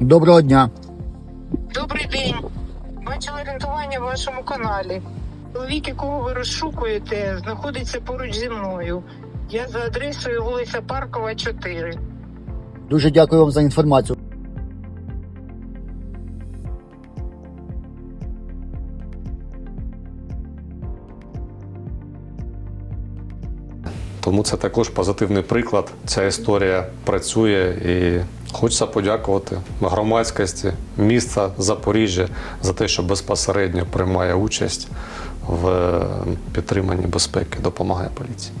Доброго дня. Добрий день. Бачила орієнтування в вашому каналі. Чоловік, якого ви розшукуєте, знаходиться поруч зі мною. Я за адресою вулиця Паркова, 4. Дуже дякую вам за інформацію. Тому це також позитивний приклад. Ця історія працює і хочеться подякувати громадськості міста Запоріжжя за те, що безпосередньо приймає участь в підтриманні безпеки, допомагає поліції.